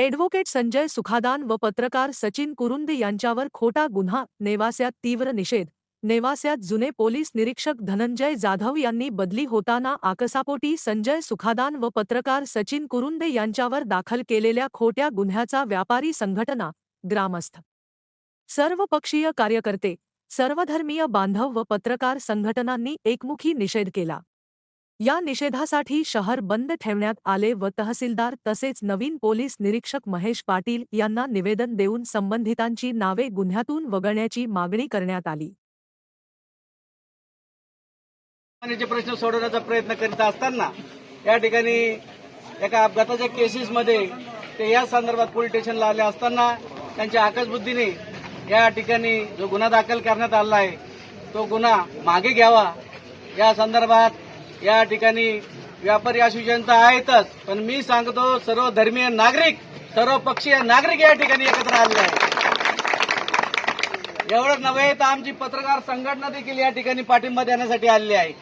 Advocate Sanjay सुखादान व पत्रकार सचिन कुरुंदे यांच्यावर खोटा गुन्हा नेवास्यात तीव्र निषेध नेवास्यात जुने पोलीस निरीक्षक धनंजय जाधव यांनी बदली होताना आकसापोटी संजय सुखादान व पत्रकार सचिन कुरुंदे यांच्यावर दाखल केलेल्या खोट्या गुन्ह्याचा व्यापारी संघटना ग्रामस्थ सर्वपक्षीय कार्यकर्ते सर्वधर्मीय बांधव व पत्रकार संघटनांनी एकमुखी निषेध केला. या निषेधासाठी शहर बंद ठेवण्यात आले व तहसीलदार तसेच नवीन पोलीस निरीक्षक महेश पाटील यांना निवेदन देऊन संबंधितांची नावे गुन्ह्यातून वगळण्याची मागणी करण्यात आली. प्रश्न सोडवण्याचा प्रयत्न करीत असताना या ठिकाणी एका अपघाताच्या केसेसमध्ये ते या संदर्भात पोलीस स्टेशनला आले असताना त्यांच्या आकाशबुद्धीने या ठिकाणी जो गुन्हा दाखल करण्यात आला आहे तो गुन्हा मागे घ्यावा. या संदर्भात या ठिकाणी व्यापारी असोसिएशन तर आहेतच. पण मी सांगतो सर्व धर्मीय नागरिक सर्व पक्षीय नागरिक या ठिकाणी एकत्र आलेले आहेत. एवढंच नव्हे तर आमची पत्रकार संघटना देखील या ठिकाणी पाठिंबा देण्यासाठी आलेली आहे.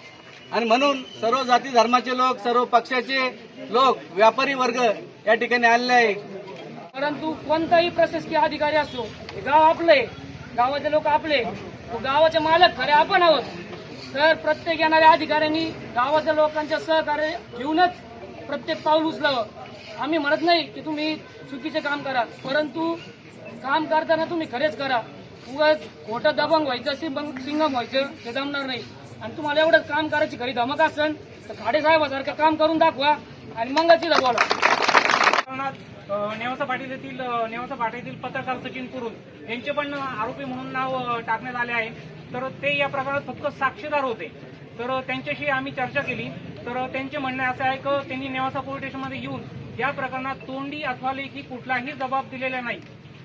आणि म्हणून सर्व जाती धर्माचे लोक सर्व पक्षाचे लोक व्यापारी वर्ग या ठिकाणी आलेले आहे परंतु कोणताही प्रशासकीय अधिकारी असो गाव आपले गावाचे लोक आपले गावाचे मालक खरे आपण आहोत. तर प्रत्येक येणाऱ्या अधिकाऱ्यांनी गावाच्या लोकांच्या सहकार्य घेऊनच प्रत्येक पाऊल उचलावं. आम्ही म्हणत नाही की तुम्ही चुकीचे काम करा परंतु काम करताना तुम्ही खरेच करा. उगाच खोटं दबंग व्हायचं सिंग- सिंगम व्हायचं ते जमणार नाही. आणि तुम्हाला एवढंच काम करायची खरी धमक असेल तर खाडे साहेबासारखं काम करून दाखवा आणि मंगाची दबावला प्रकरणात नेवासा पाटील येथील अ, नेवासा पाटील येथील पत्रकार सचिन कुरुल यांचे पण आरोपी म्हणून नाव टाकण्यात आले आहे. तर ते या प्रकरणात फक्त साक्षीदार होते. तर त्यांच्याशी आम्ही चर्चा केली. तर त्यांचे म्हणणे असं आहे की त्यांनी नेवासा पोलीस स्टेशनमध्ये येऊन या प्रकरणात तोंडी अथवा लेखी कुठलाही जबाब दिलेला नाही.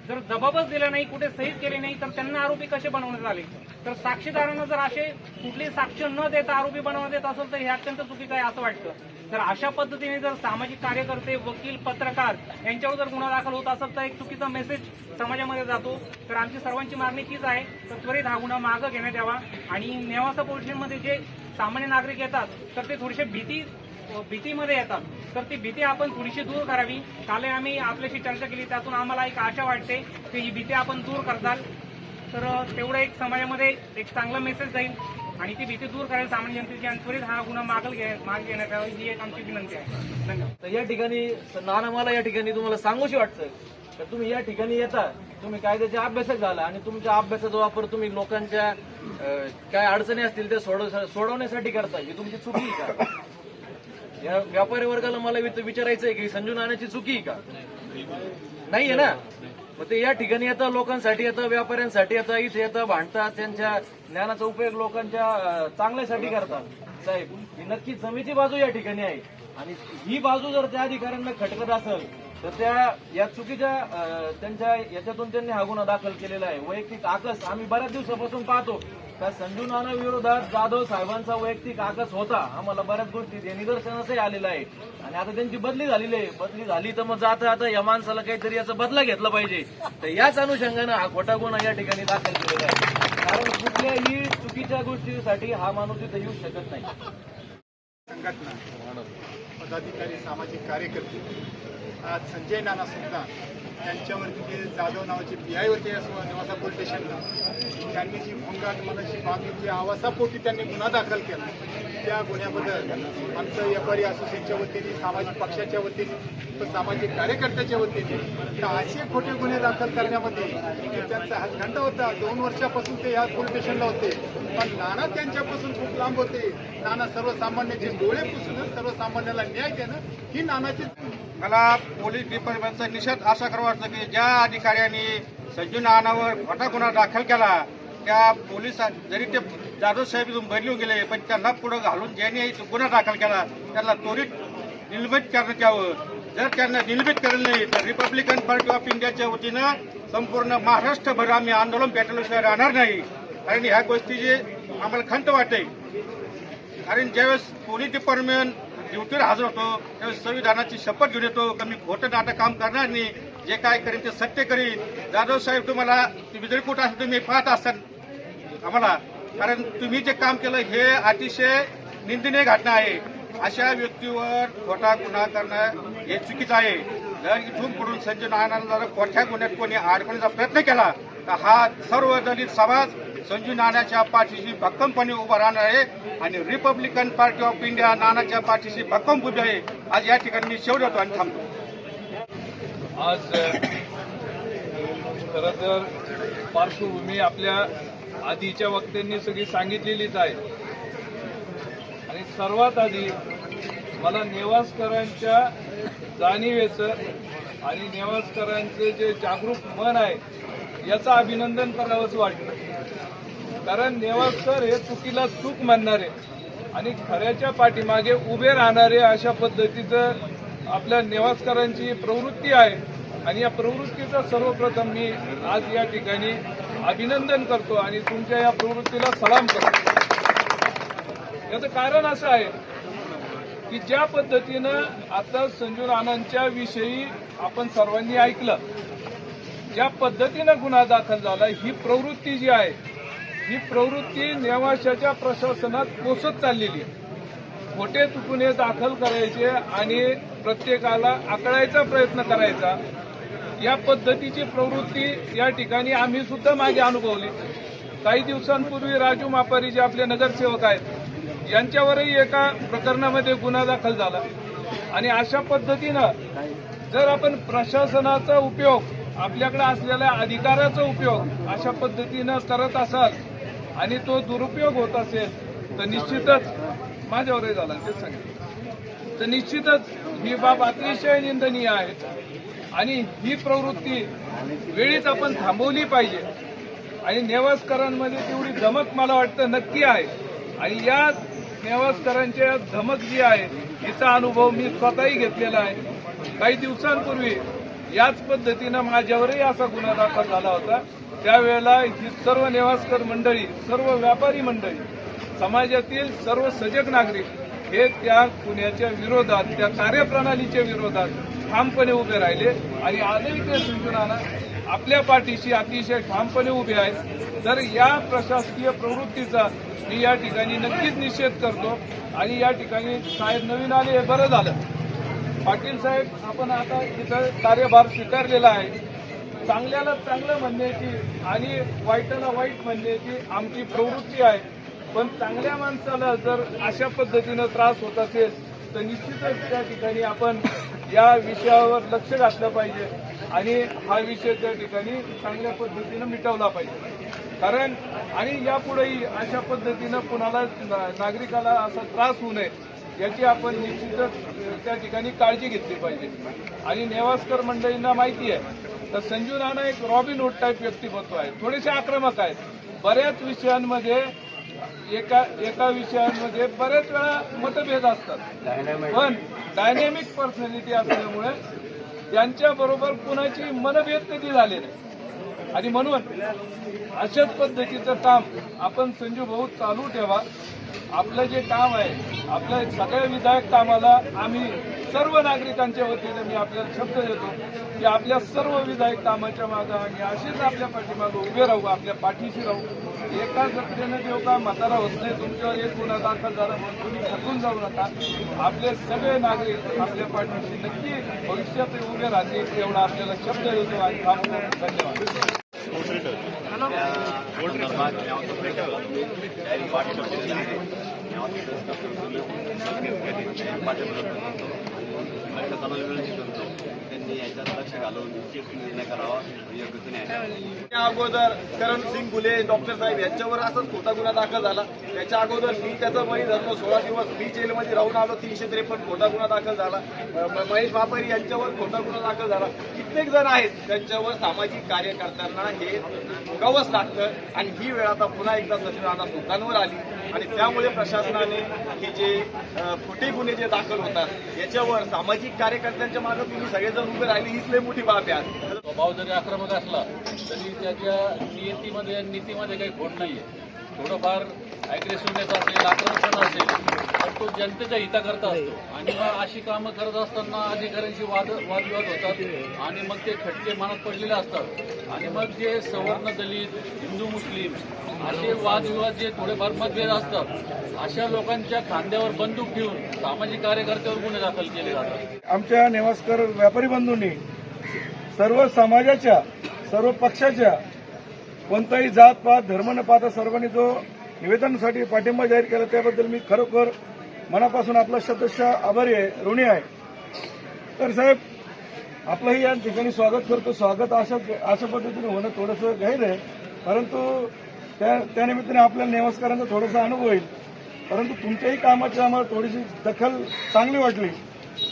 जर जबाबच दिला नाही कुठे सहीच केली नाही तर त्यांना आरोपी कसे बनवण्यात आले? तर साक्षीदारांना जर असे कुठली साक्ष न देता आरोपी बनवण्यात येत असेल तर हे अत्यंत चुकीचं आहे असं वाटतं. तर अशा पद्धतीने जर सामाजिक कार्यकर्ते वकील पत्रकार यांच्यावर जर गुन्हा दाखल होत असेल तर एक चुकीचा मेसेज समाजामध्ये जातो. तर आमची सर्वांची मागणी तीच आहे तर त्वरित हा गुन्हा मागं घेण्यात यावा. आणि नेवासा पोलीस जे सामान्य नागरिक येतात तर ते थोडेसे भीती भीतीमध्ये येतात. तर ती भीती आपण थोडीशी दूर करावी. काल आम्ही आपल्याशी चर्चा केली त्यातून आम्हाला एक आशा वाटते की ही भीती आपण दूर करताल. तर तेवढं एक समाजामध्ये एक चांगला मेसेज जाईल आणि ती भीती दूर करायला सामान्य जनतेची. आणि त्वरित हा गुन्हा मागल घे मागे घेण्यात यावा. ही एक आमची विनंती आहे. धन्यवाद. तर या ठिकाणी नाना मला या ठिकाणी तुम्हाला सांगूशी वाटतं तर तुम्ही या ठिकाणी येता तुम्ही कायद्याचे अभ्यासक झाला आणि तुमच्या अभ्यासाचा वापर तुम्ही लोकांच्या काय अडचणी असतील ते सोडव सोडवण्यासाठी करता. ही तुमची चुकी का? या व्यापारी वर्गाला मला विचारायचं आहे की संजू नाण्याची चुकी का? का नाहीये ना? मग ते या ठिकाणी येतं लोकांसाठी येतं व्यापाऱ्यांसाठी येतं इथे येतं भांडतात त्यांच्या ज्ञानाचा उपयोग लोकांच्या चांगल्यासाठी करतात. साहेब ही नक्की जमीची बाजू या ठिकाणी आहे. आणि ही बाजू जर त्या अधिकाऱ्यांना खटकत असेल तर त्या या चुकीच्या त्यांच्या याच्यातून त्यांनी हा गुन्हा दाखल केलेला आहे. वैयक्तिक आकस आम्ही बऱ्याच दिवसापासून पाहतो. का संजू नाना विरोधात जाधव साहेबांचा वैयक्तिक आकस होता आम्हाला बऱ्याच गोष्टी ते निदर्शनासही आलेलं आहे. आणि आता त्यांची बदली झालेली आहे. बदली झाली तर मग जाता आता या माणसाला काहीतरी याचा बदला घेतला पाहिजे. तर याच अनुषंगानं हा खोटा गुन्हा या ठिकाणी दाखल केलेला आहे. कारण कुठल्याही चुकीच्या गोष्टीसाठी हा माणूस तिथे येऊ शकत नाही. संघटना पदाधिकारी सामाजिक कार्यकर्ते आज संजय नाना सुद्धा त्यांच्यावरती जे जाधव नावाचे पी आय होते असं निवासा पोलीस स्टेशनला त्यांनी जी भोंगाट मनाची बांधून जी आवासापोटी त्यांनी गुन्हा दाखल केला. त्या गुन्ह्याबद्दल आमचं व्यापारी असोसिएशनच्या वतीने सामाजिक पक्षाच्या वतीने सामाजिक कार्यकर्त्याच्या वतीने तर असे खोटे गुन्हे दाखल करण्यामध्ये त्यांचा हातखंड होता दोन वर्षापासून ते या पोलीस स्टेशनला होते. पण नाना त्यांच्यापासून खूप लांब होते. नाना सर्वसामान्याचे डोळे पुसून सर्वसामान्याला न्याय देणं ही नानाची मला पोलीस डिपार्टमेंटचा निषेध असा करावा वाटतं की ज्या अधिकाऱ्यांनी संजू नानावर खोटा गुन्हा दाखल केला त्या पोलीस जरी ते जाधव साहेब इथून बदलून गेले पण त्यांना पुढे घालून ज्यांनी गुन्हा दाखल केला त्यांना त्वरित निलंबित करण्यात यावं. जर त्यांना निलंबित केलं नाही तर रिपब्लिकन पार्टी ऑफ इंडियाच्या वतीनं संपूर्ण महाराष्ट्रभर आम्ही आंदोलन पेटवल्याशिवाय राहणार नाही. कारण ह्या गोष्टीची आम्हाला खंत वाटते कारण ज्यावेळेस पोलीस डिपार्टमेंट ड्युटीवर हजर होतो त्यावेळेस संविधानाची शपथ घेऊन येतो का मी खोटं नाटक काम करणार नाही जे काय करीन ते सत्य करीन. जाधव साहेब तुम्हाला तुम्ही जरी कुठं असेल तुम्ही पाहत असाल आम्हाला. कारण तुम्ही जे काम केलं हे अतिशय निंदनीय घटना आहे. अशा व्यक्तीवर खोटा गुन्हा करणं हे चुकीचं आहे. जर इथून पुढून संजय नारायणांना जर खोट्या गुन्ह्यात कोणी अडकण्याचा प्रयत्न केला तर हा सर्व दलित समाज संजू नानाच्या पाठीशी भक्कमपणे उभा राहणार आहे आणि रिपब्लिकन पार्टी ऑफ इंडिया नानाच्या पाठीशी भक्कम उभी आहे. आज या ठिकाणी मी शेवट आणि थांबतो. आज खर तर पार्श्वभूमी आपल्या आधीच्या वक्त्यांनी सगळी सांगितलेलीच आहे. आणि सर्वात आधी मला नेवासकरांच्या जाणीवेचं आणि नेवासकरांचे जे जागरूक मन आहे याचं अभिनंदन करावंच वाटलं कारण नेवाळकर हे चुकीला चूक मानणारे आणि खऱ्याच्या पाठीमागे उभे राहणारे अशा पद्धतीचं आपल्या नेवासकरांची प्रवृत्ती आहे. आणि या प्रवृत्तीचं सर्वप्रथम मी आज या ठिकाणी अभिनंदन करतो आणि तुमच्या या प्रवृत्तीला सलाम करतो. याचं कारण असं आहे की ज्या पद्धतीनं आता संजू राणांच्या विषयी आपण सर्वांनी ऐकलं ज्या पद्धतीनं गुन्हा दाखल झाला ही प्रवृत्ती जी आहे ही प्रवृत्ती नेवाशाच्या प्रशासनात पोसत चाललेली आहे. खोटे तुकुने दाखल करायचे आणि प्रत्येकाला आकळायचा प्रयत्न करायचा या पद्धतीची प्रवृत्ती या ठिकाणी आम्ही सुद्धा मागे अनुभवली. काही दिवसांपूर्वी राजू मापारी जे आपले नगरसेवक आहेत यांच्यावरही एका प्रकरणामध्ये गुन्हा दाखल झाला. आणि अशा पद्धतीनं जर आपण प्रशासनाचा उपयोग आपल्याकडे असलेल्या अधिकाराचा उपयोग अशा पद्धतीनं करत असाल आणि तो दुरुपयोग होत असेल तर निश्चितच माझ्यावरही झाला तेच सांगितलं तर निश्चितच ही बाब अतिशय निंदनीय आहे आणि ही प्रवृत्ती वेळीच आपण थांबवली पाहिजे. आणि नेवासकरांमध्ये तेवढी धमक मला वाटतं नक्की आहे. आणि या नेवासकरांच्या धमक जी आहे हिचा अनुभव मी स्वतःही घेतलेला आहे. काही दिवसांपूर्वी याच पद्धतीनं माझ्यावरही असा गुन्हा दाखल झाला होता. त्यावेळेला ही सर्व नेवासकर मंडळी सर्व व्यापारी मंडळी समाजातील सर्व सजग नागरिक हे त्या गुन्ह्याच्या विरोधात त्या कार्यप्रणालीच्या विरोधात ठामपणे उभे राहिले आणि आजही ते संशोधनानं आपल्या पाठीशी अतिशय ठामपणे उभे आहेत. तर या प्रशासकीय प्रवृत्तीचा मी या ठिकाणी नक्कीच निषेध करतो आणि या ठिकाणी साहेब नवीन आले हे बरं झालं. पाटील साहेब आपण आता इथं कार्यभार स्वीकारलेला आहे. चांगल्याला चांगलं म्हणण्याची आणि वाईटाला वाईट म्हणण्याची आमची प्रवृत्ती आहे. पण चांगल्या माणसाला जर अशा पद्धतीनं त्रास होत असेल तर निश्चितच त्या ठिकाणी आपण या विषयावर लक्ष घातलं पाहिजे. आणि हा विषय त्या ठिकाणी चांगल्या पद्धतीनं मिटवला पाहिजे. कारण आणि यापुढेही अशा पद्धतीनं कुणाला ना- नागरिकाला असा त्रास होऊ नये. याची आपण निश्चितच त्या ठिकाणी काळजी घेतली पाहिजे. आणि नेवासकर मंडळींना माहिती आहे तर संजू नाना एक रॉबिन हुड टाईप व्यक्तिमत्व आहे. थोडेसे आक्रमक आहेत. बऱ्याच विषयांमध्ये एका एका विषयांमध्ये बऱ्याच वेळा मतभेद असतात. पण डायनॅमिक पर्सनॅलिटी असल्यामुळे त्यांच्याबरोबर कुणाची मनभेद कधी झाले नाही. आणि म्हणून अशाच पद्धतीचं काम आपण संजू भाऊ चालू ठेवा. आपलं जे काम आहे आपल्या सगळ्या विधायक कामाला आम्ही सर्व नागरिकांच्या वतीने मी आपल्याला शब्द देतो की आपल्या सर्व विधायक कामाच्या मागं आणि असेच आपल्या पाठीमागं उभे राहू आपल्या पाठीशी राहू. एका जत्रेनं देव का म्हातारा होत नाही तुमच्यावर एक गुन्हा दाखल झाला म्हणून तुम्ही थकून जाऊ नका. आपले सगळे नागरिक आपल्या पाठीशी नक्की भविष्यात उभे राहतील एवढा आपल्याला शब्द देतो आणि थांबतो. धन्यवाद. पाठ्यक्रम त्यांनी याच्यात लक्ष घालून निश्चित निर्णय करावा योग्य न्याय त्या अगोदर करण सिंग गुले डॉक्टर साहेब यांच्यावर असंच खोटा गुन्हा दाखल झाला. त्याच्या अगोदर मी त्याचा बळी धरलो सोळा दिवस मी जेलमध्ये राहून आलो तीनशे त्रेपन्न खोटा गुन्हा दाखल झाला. महेश बापारी यांच्यावर खोटा गुन्हा दाखल झाला. कित्येक जण आहेत त्यांच्यावर सामाजिक कार्यकर्त्यांना हे गवस लागतं आणि ही वेळ आता पुन्हा एकदा सचिवांना लोकांवर आली आणि त्यामुळे प्रशासनाने हे जे खोटे गुन्हे जे दाखल होतात याच्यावर सामाजिक कार्यकर्त्यांच्या मागे तुम्ही सगळेजण उभे राहिले हीच लई मोठी बाब आहे स्वभाव जरी आक्रमक असला तरी त्याच्या नियतीमध्ये नीतीमध्ये काही खोट नाहीये. थोडंफार अग्रेसिव्हनेस असेल आक्रमकपणा असेल तर तो जनतेच्या हिताकरता असतो. आणि मग अशी कामं करत असताना अधिकाऱ्यांशी वाद वादविवाद होतात आणि मग ते खटके मनात पडलेले असतात. आणि मग जे सवर्ण दलित हिंदू मुस्लिम असे वादविवाद जे थोडेफार मतभेद असतात अशा लोकांच्या खांद्यावर बंदूक ठेवून सामाजिक कार्यकर्त्यावर गुन्हे दाखल केले जातात. आमच्या नेवास्कर व्यापारी बंधूंनी सर्व समाजाच्या सर्व पक्षाच्या कोणताही जात पात धर्म न पाहता सर्वांनी जो निवेदनासाठी पाठिंबा जाहीर केला त्याबद्दल मी खरोखर मनापासून आपला सदस्य आभारी आहे ऋणी आहे. तर साहेब आपलंही या ठिकाणी स्वागत करतो. स्वागत अशा अशा पद्धतीने होणं थोडंसं गैर आहे. परंतु त्या त्यानिमित्ताने आपल्याला नेवास्करांचा थोडासा अनुभव येईल. परंतु तुमच्याही कामाची आम्हाला थोडीशी दखल चांगली वाटली.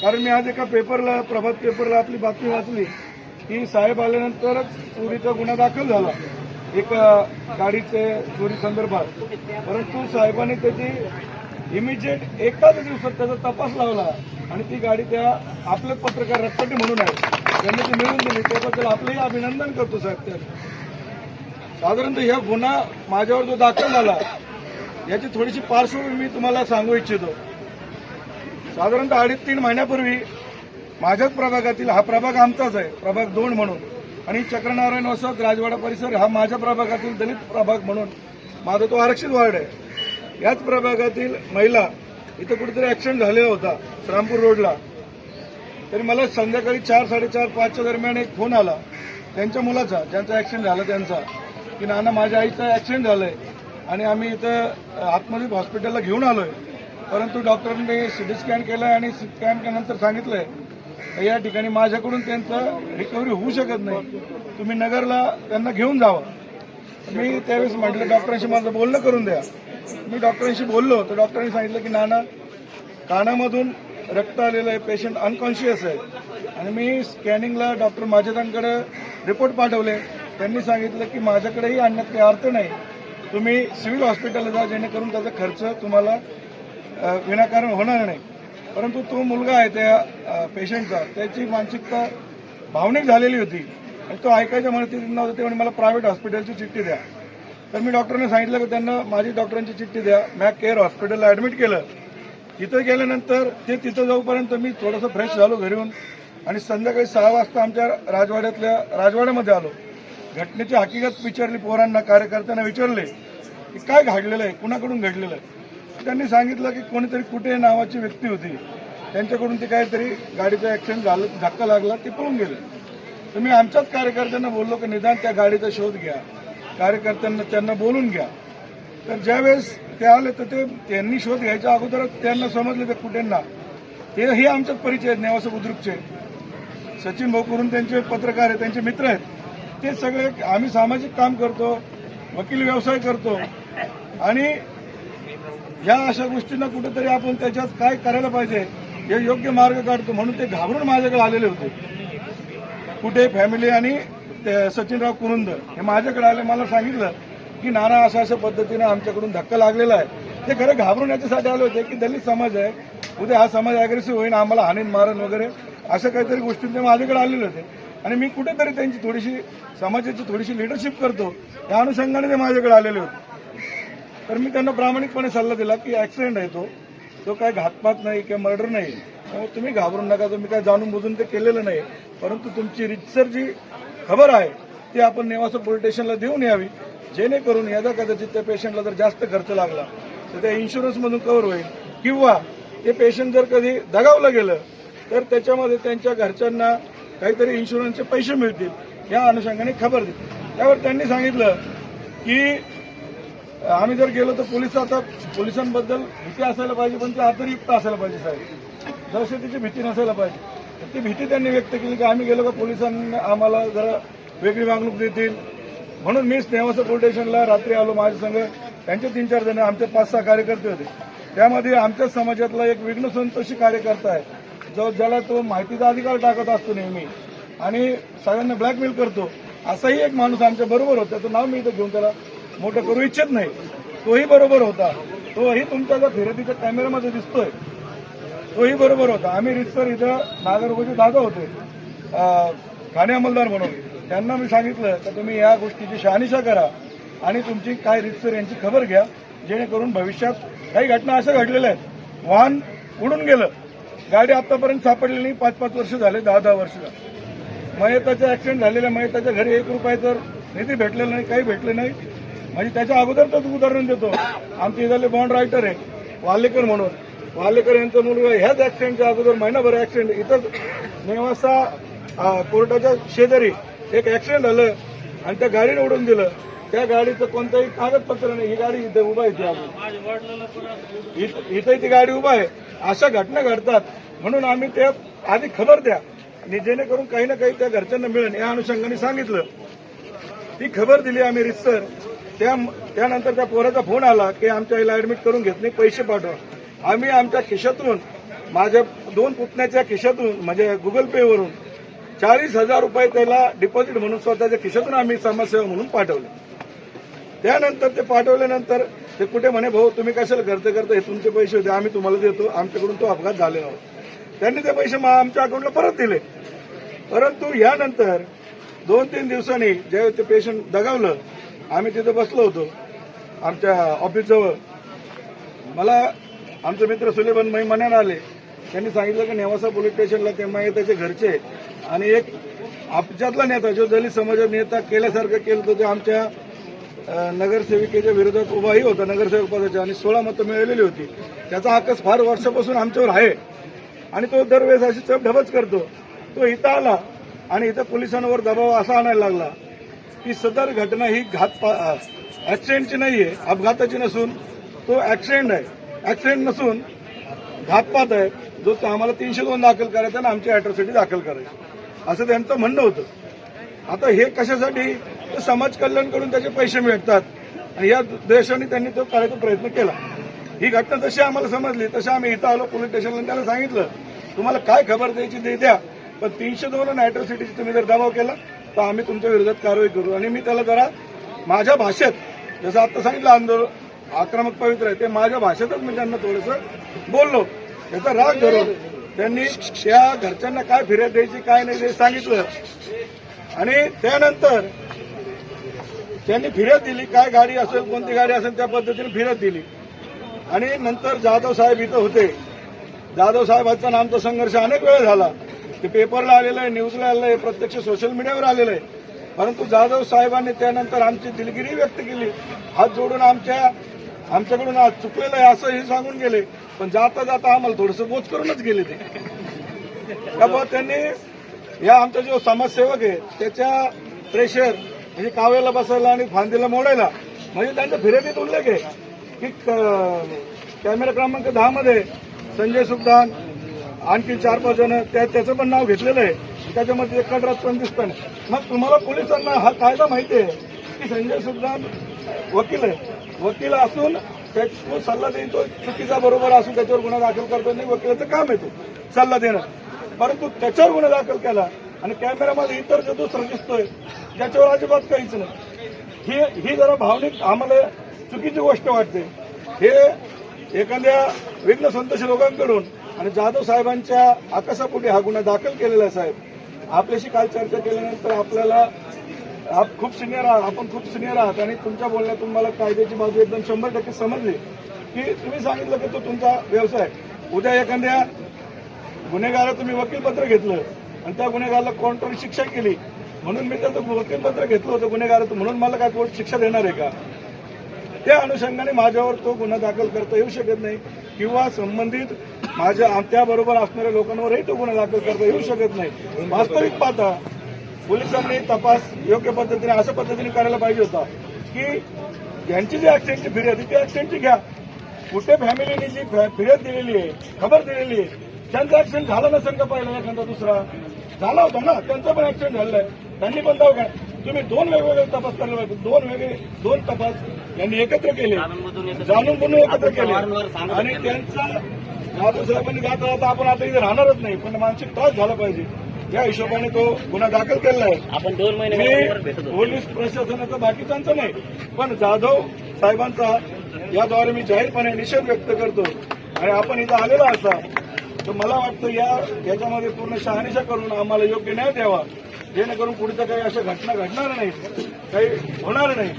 कारण मी आज एका पेपरला प्रभात पेपरला आपली बातमी वाचली. की साहेब आल्यानंतरच चोरीचा गुन्हा दाखल झाला. एक गाडीचे चोरी संदर्भात. परंतु साहेबांनी त्याची इमिजिएट एकाच दिवसात त्याचा तपास लावला आणि ती गाडी त्या आपले पत्रकार रटपटी म्हणून आहे. त्यांनी ती मिळवून दिली. त्याबद्दल आपलंही अभिनंदन करतो साहेब त्या साधारणतः ह्या गुन्हा माझ्यावर जो दाखल झाला याची थोडीशी पार्श्वभूमी मी तुम्हाला सांगू इच्छितो. साधारणतः अडीच तीन महिन्यापूर्वी माझ्याच प्रभागातील हा प्रभाग आमचाच आहे प्रभाग दोन म्हणून. आणि चक्रनारायण वसत राजवाडा परिसर हा माझ्या प्रभागातील दलित प्रभाग म्हणून माझा तो आरक्षित वार्ड आहे. याच प्रभागातील महिला इथं कुठेतरी ऍक्सिडेंट झालेला होता रामपूर रोडला. तरी मला संध्याकाळी चार साडेचार पाचच्या दरम्यान एक फोन आला त्यांच्या मुलाचा ज्यांचा ऍक्सिडेंट झाला त्यांचा की नाना माझ्या आईचा ऍक्सिडेंट झालाय आणि आम्ही इथं आत्मदीप हॉस्पिटलला घेऊन आलोय. परंतु डॉक्टरांनी सी डी स्कॅन केलं आणि स्कॅन केल्यानंतर सांगितलंय तर या ठिकाणी माझ्याकडून त्यांचं रिकव्हरी होऊ शकत नाही. तुम्ही नगरला त्यांना घेऊन जावं. मी त्यावेळेस म्हटलं डॉक्टरांशी माझं बोलणं करून द्या. मी डॉक्टरांशी बोललो तर डॉक्टरांनी सांगितलं की नाना कानामधून रक्त आलेलं आहे पेशंट अनकॉन्शियस आहे. आणि मी स्कॅनिंगला डॉक्टर माझेदांकडे रिपोर्ट पाठवले. त्यांनी सांगितलं की माझ्याकडेही आणण्यात काही अर्थ नाही. तुम्ही सिव्हिल हॉस्पिटलला जा जेणेकरून त्याचा खर्च तुम्हाला विनाकारण होणार नाही. परंतु तो मुलगा आहे त्या पेशंटचा. त्याची मानसिकता भावनिक झालेली होती. आणि तो ऐकायच्या मनस्थितीत नव्हता ते मला प्रायव्हेट हॉस्पिटलची चिठ्ठी द्या. तर मी डॉक्टरने सांगितलं की त्यांना माझी डॉक्टरांची चिठ्ठी द्या. मॅक केअर हॉस्पिटलला ऍडमिट केलं. तिथं गेल्यानंतर ते तिथं जाऊपर्यंत मी थोडंसं फ्रेश झालो घरी येऊन आणि संध्याकाळी सहा वाजता आमच्या राजवाड्यातल्या राजवाड्यामध्ये आलो. घटनेची हकीकत विचारली पोरांना कार्यकर्त्यांना विचारले की काय घडलेलं आहे? कुणाकडून घडलेलं आहे? त्यांनी सांगितलं की कोणीतरी कुठे नावाची व्यक्ती होती त्यांच्याकडून ते काहीतरी गाडीचा ऍक्सिडेंट झालं धक्का लागला ते पळून गेले. तर मी आमच्याच कार्यकर्त्यांना बोललो की निदान त्या गाडीचा शोध घ्या. कार्यकर्त्यांना त्यांना बोलून घ्या. तर ज्यावेळेस ते आले तर ते त्यांनी शोध घ्यायच्या अगोदरच त्यांना समजले ते कुठेंना. ते हे आमच्याच परिचय आहेत नेवासा बुद्रुकचे. सचिन भाऊ करून त्यांचे पत्रकार आहेत त्यांचे मित्र आहेत. ते सगळे आम्ही सामाजिक काम करतो वकील व्यवसाय करतो. आणि या अशा गोष्टींना कुठेतरी आपण त्याच्यात काय करायला पाहिजे हे योग्य मार्ग काढतो म्हणून ते घाबरून माझ्याकडे आलेले होते. कुठे फॅमिली आणि ते सचिनराव कुरुंद हे माझ्याकडे आले मला सांगितलं की नाना अशा अशा पद्धतीनं आमच्याकडून धक्का लागलेला आहे. ते खरं घाबरून याच्यासाठी आले होते की दलित समाज आहे उद्या हा समाज अग्रेसिव्ह होईल आम्हाला हानीन मारण वगैरे अशा काहीतरी गोष्टी ते माझ्याकडे आलेले होते. आणि मी कुठेतरी त्यांची थोडीशी समाजाची थोडीशी लिडरशिप करतो या अनुषंगाने ते माझ्याकडे आलेले होते. तर मी त्यांना प्रामाणिकपणे सल्ला दिला की ऍक्सिडेंट आहे तो. तो काय घातपात नाही किंवा मर्डर नाही. त्यामुळे तुम्ही घाबरून नका तुम्ही काय जाणून बुजून ते केलेलं नाही. परंतु तुमची रितसर जी खबर आहे ती आपण नेवासा पोलीस स्टेशनला देऊन यावी. जेणेकरून यदा कदाचित त्या पेशंटला जर जास्त खर्च लागला तर त्या इन्शुरन्समधून कव्हर होईल. किंवा ते पेशंट जर कधी दगावलं गेलं तर त्याच्यामध्ये त्यांच्या घरच्यांना काहीतरी इन्शुरन्सचे पैसे मिळतील या अनुषंगाने खबर दिली त्यावर त्यांनी सांगितलं की आम्ही जर गेलो तर पोलीस आता पोलिसांबद्दल भीती असायला पाहिजे पण ते अतिरिक्त असायला पाहिजे साहेब. दहशतीची भीती नसायला पाहिजे. ती भीती त्यांनी व्यक्त केली की आम्ही गेलो का पोलिसांनी आम्हाला जरा वेगळी वागणूक देतील. म्हणून मीच नेवासा पोलीस स्टेशनला रात्री आलो माझ्या संघ. त्यांचे तीन चार जण आमचे पाच सहा कार्यकर्ते होते. त्यामध्ये आमच्याच समाजातला एक विघ्न संतोषी कार्यकर्ता आहे. जो ज्याला तो माहितीचा अधिकार टाकत असतो नेहमी. आणि सगळ्यांना ब्लॅकमेल करतो. असाही एक माणूस आमच्या बरोबर होता. त्याचं नाव मी इथं घेऊन त्याला मोठं करू इच्छित नाही. तोही बरोबर होता. तोही तुमच्या ज्या फिरतीच्या कॅमेऱ्यामध्ये दिसतोय तोही बरोबर होता. आम्ही रितसर इथं नागरगोजी दादा होते. ठाणे अंमलदार म्हणून. त्यांना मी सांगितलं तर तुम्ही या गोष्टीची शहानिशा करा आणि तुमची काय रितसर यांची खबर घ्या. जेणेकरून भविष्यात काही घटना अशा घडलेल्या आहेत. वाहन उडून गेलं. गाडी आतापर्यंत सापडलेली नाही. पाच पाच वर्ष झाले दहा दहा वर्ष झाले. मयताचा ऍक्सिडेंट झालेल्या मयताच्या घरी एक रुपये तर निधी भेटलेला नाही काही भेटले नाही. म्हणजे त्याच्या अगोदरच उदाहरण देतो. आमचे इथले बॉन्ड रायटर आहे वालेकर म्हणून. वालेकर यांचा मुलगा ह्याच ऍक्सिडेंटच्या अगोदर महिनाभर ऍक्सिडेंट इथंच नेवासा कोर्टाच्या शेजारी एक ऍक्सिडेंट झालं आणि त्या गाडीने उडून दिलं. त्या गाडीचं कोणतंही कागदपत्र नाही. ही गाडी इथे उभा आहे ती इथं ती गाडी उभा आहे. अशा घटना घडतात. म्हणून आम्ही त्या आधी खबर द्या. आणि जेणेकरून काही ना काही त्या घरच्यांना मिळेल. या अनुषंगाने सांगितलं. ती खबर दिली आम्ही रितसर. त्या त्यानंतर त्या पोराचा फोन आला की आमच्या आईला ऍडमिट करून घेत नाही पैसे पाठवा. आम्ही आमच्या खिशातून माझ्या दोन पुतण्याच्या खिशातून म्हणजे गुगल पे वरून चाळीस हजार रुपये त्याला डिपॉझिट म्हणून स्वतःच्या खिशातून आम्ही समाजसेवा म्हणून पाठवले. त्यानंतर ते पाठवल्यानंतर ते कुठे म्हणे भाऊ तुम्ही कशाला करते करता हे तुमचे पैसे होते आम्ही तुम्हाला देतो आमच्याकडून तो अपघात झालेला होता. त्यांनी ते पैसे मा- आमच्या अकाउंटला परत दिले. परंतु यानंतर दोन तीन दिवसांनी ज्यावेळी ते पेशंट दगावलं आम्ही तिथं बसलो होतो. आमच्या ऑफिसजवळ मला आमचे मित्र सुलेबन मै मण्यान आले. त्यांनी सांगितलं की नेवासा पोलीस स्टेशनला तेव्हा त्याचे घरचे आणि एक आपच्यातला नेता जो दलित समाजात नेता केल्यासारखं केलं होतं ते आमच्या नगरसेविकेच्या विरोधात उभाही होता नगरसेवक पदाच्या. आणि सोळा मतं मिळालेली होती. त्याचा आकस फार वर्षापासून आमच्यावर आहे. आणि तो दरवेळेस अशी चप ढबच करतो. तो इथं आला आणि इथं पोलिसांवर दबाव असा आणायला लागला. की सदर घटना ही घात ऍक्सिडेंटची आहे अपघाताची नसून तो ऍक्सिडेंट आहे. ऍक्सिडेंट नसून घातपात आहे. जो आम्हाला तीनशे दोन दाखल करायचा आणि आमची अॅट्रॉसिटी दाखल करायची. असं त्यांचं म्हणणं होतं. आता हे कशासाठी? समाज कल्याणकडून त्याचे पैसे मिळतात. आणि या देशाने त्यांनी तो करायचा प्रयत्न केला. ही घटना जशी आम्हाला समजली तशी आम्ही इथं आलो पोलीस स्टेशनला त्याला सांगितलं तुम्हाला काय खबर द्यायची ते द्या. पण तीनशे दोन अॅट्रॉसिटीची तुम्ही जर दबाव केला तर आम्ही तुमच्या विरोधात कारवाई करू. आणि मी त्याला जरा माझ्या भाषेत जसं आता सांगितलं आंदोलन आक्रमक पवित्र आहे ते माझ्या भाषेतच मी त्यांना थोडंसं बोललो. त्याचा राग धरून त्यांनी त्या घरच्यांना काय फिर्याद द्यायची काय नाही ते सांगितलं. आणि त्यानंतर त्यांनी फिर्याद दिली काय गाडी असेल कोणती गाडी असेल त्या पद्धतीने फिर्याद दिली. आणि नंतर जाधव साहेब इथं होते. जाधव साहेबांचा आणि आमचा संघर्ष अनेक वेळा झाला. ते पेपरला आलेलं आहे न्यूजला आलेलं आहे प्रत्यक्ष सोशल मीडियावर आलेलं आहे. परंतु जाधव साहेबांनी त्यानंतर आमची दिलगिरी व्यक्त केली. हात जोडून आमच्या आमच्याकडून आज चुकलेलं आहे असं हे सांगून गेले. पण जाता जाता आम्हाला थोडंसं बोच करूनच गेले ते. त्यामुळे बुवा त्यांनी या आमचा जो समाजसेवक आहे त्याच्या प्रेशर म्हणजे काव्याला बसायला आणि फांदीला मोडायला म्हणजे त्यांच्या फिर्यादीत उल्लेख आहे. की कॅमेरा क्रमांक दहामध्ये संजय सुखदान आणखी चार पाच जण त्या त्याचं पण नाव घेतलेलं आहे. त्याच्यामध्ये एकाच कटरात पण दिसतं मग तुम्हाला पोलिसांना हा कायदा माहिती आहे की संजय सुद्धा वकील आहे. वकील असून त्या- तो सल्ला देईन तो चुकीचा बरोबर असून त्याच्यावर गुन्हा दाखल करतो नाही वकिलाचं काम येतो सल्ला देणं. परंतु त्याच्यावर गुन्हा दाखल केला आणि कॅमेरामध्ये इतर जो दुसरा दिसतोय त्याच्यावर अजिबात काहीच नाही. ही ही जरा भावनिक आम्हाला चुकीची गोष्ट वाटते. हे एखाद्या विघ्न संतोषी लोकांकडून आणि जाधव साहेबांच्या आकाशापोटी हा गुन्हा दाखल केलेला आहे साहेब. आपल्याशी काल चर्चा केल्यानंतर आपल्याला आप खूप सिनियर आहात आपण खूप सिनियर आहात आणि तुमच्या बोलण्यातून मला कायद्याची बाजू एकदम शंभर टक्के समजली. की तुम्ही सांगितलं की तो तुमचा व्यवसाय उद्या एखाद्या गुन्हेगारा तुम्ही वकीलपत्र घेतलं आणि त्या गुन्हेगाराला कोणतरी शिक्षा केली. म्हणून मी त्याचं वकीलपत्र घेतलं होतं गुन्हेगाराचं म्हणून मला काय कोर्ट शिक्षा देणार आहे का? त्या अनुषंगाने माझ्यावर तो गुन्हा दाखल करता येऊ शकत नाही किंवा संबंधित माझ्या त्याबरोबर असणाऱ्या लोकांवरही तो गुन्हा दाखल करता येऊ शकत नाही. वास्तविक पाहता पोलिसांनी तपास योग्य पद्धतीने अशा पद्धतीने करायला पाहिजे होता की यांची जी ऍक्सिडेंटची फिर्याद ती ऍक्सिडेंटची घ्या. कुठे फॅमिलीने जी फिर्याद दिलेली आहे खबर दिलेली आहे त्यांचा ऍक्सिडेंट झाला नसेल का पहिला एखादा दुसरा? झाला होता ना त्यांचा पण ऍक्सिडेंट झालेला आहे. त्यांनी पण दाव काय तुम्ही दोन वेगवेगळे तपास करायला पाहिजे. दोन वेगळे दोन तपास यांनी एकत्र केले. जाणून म्हणून एकत्र केले. आणि त्यांचा जाधव साहेबांनी जाता जाता आपण आता इथे राहणारच नाही पण मानसिक त्रास झाला पाहिजे. या हिशोबाने तो गुन्हा दाखल केलेला आहे. आपण दोन महिने मी पोलीस प्रशासनाचा बाकीच्यांचा नाही पण जाधव साहेबांचा याद्वारे मी जाहीरपणे निषेध व्यक्त करतो. आणि आपण इथं आलेला असा तर मला वाटतं या याच्यामध्ये पूर्ण शहानिशा करून आम्हाला योग्य न्याय द्यावा. जेणेकरून पुढच्या काही अशा घटना घडणार नाही काही होणार नाही.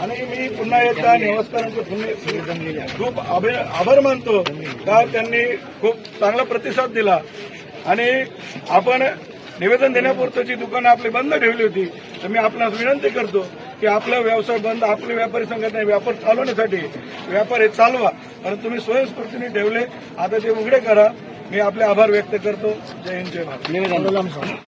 आणि मी पुन्हा एकदा नेवासकरांचे पुन्हा खूप आभार मानतो. का त्यांनी खूप चांगला प्रतिसाद दिला. आणि आपण निवेदन देण्यापुरतची दुकानं आपली बंद ठेवली होती तर मी आपणास विनंती करतो की आपला व्यवसाय बंद आपले व्यापारी संघटना व्यापार चालवण्यासाठी व्यापार हे चालवा. कारण तुम्ही स्वयंस्फूर्तीने ठेवले. आता ते उघडे करा. मी आपले आभार व्यक्त करतो. जय हिंद जय भारत.